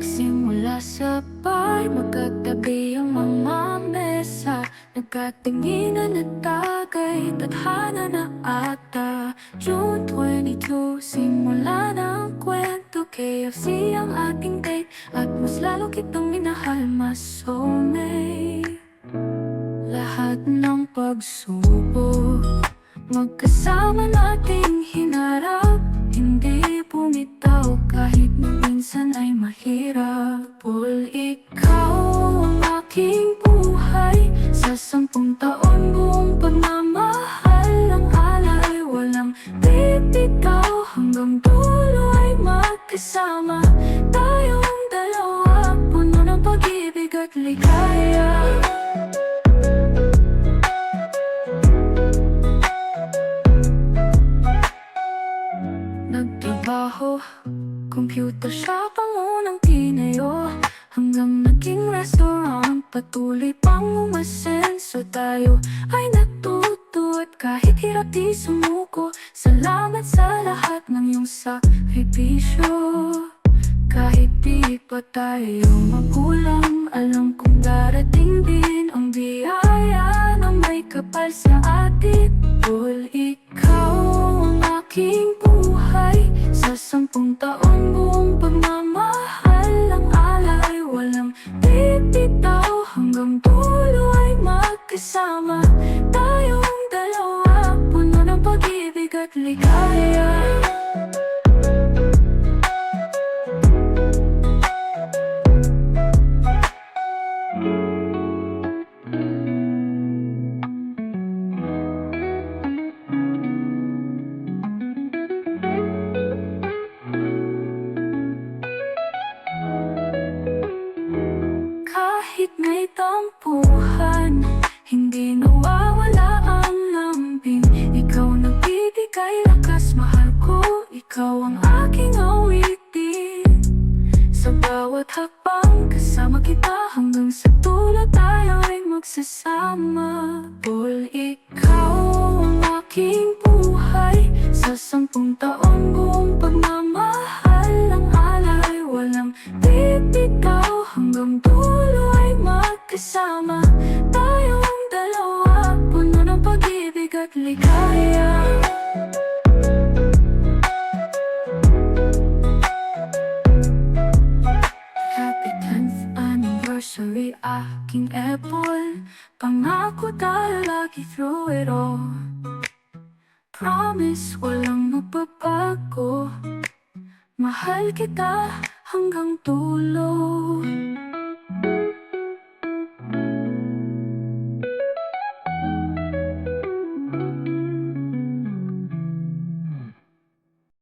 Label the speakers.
Speaker 1: Simula sa bar, magkatabi ang mga mesa. Nagkatinginan at tagay, tadhana na ata. June 22, simula ng kwento. KFC ang ating date At mas lalo kitang minahal, mas soulmate Lahat ng pagsubok Magkasama nating hinarap bumitaw kahit minsan ay mahirap. Paul, ikaw ang aking buhay. Sa sampung taon buong pagmamahal Ang alay walang bibitaw Hanggang dulo ay magkasama Nagtrabaho, computer shop ang unang tinayo. Hanggang naging restaurant, patuloy pang umasenso tayo. Ay natuto at kahit hirap di sumuko Salamat sa lahat ng iyong sakripisyo. Kahit di pa tayo magulang Alam kong darating din ang biyaya Na may kapal sa atin. Paul, ikaw ang aking Sa sampung taon buong pagmamahal Ang alay. Walang bibitaw Hanggang dulo ay magkasama Ikaw ang aking awitin. Sa bawat hakbang kasama kita Hanggang sa tulad tayo ay magsasama. Paul, ikaw ang aking buhay. Sa sampung taon buong pagmamahal Ang alay walang bibitaw Hanggang dulo ay magkasama. Tayong dalawa Puno ng pag-ibig at ligaya anniversary aking apple Pangako tayo lagi through it all. Promise walang magbabago. Mahal kita hanggang dulo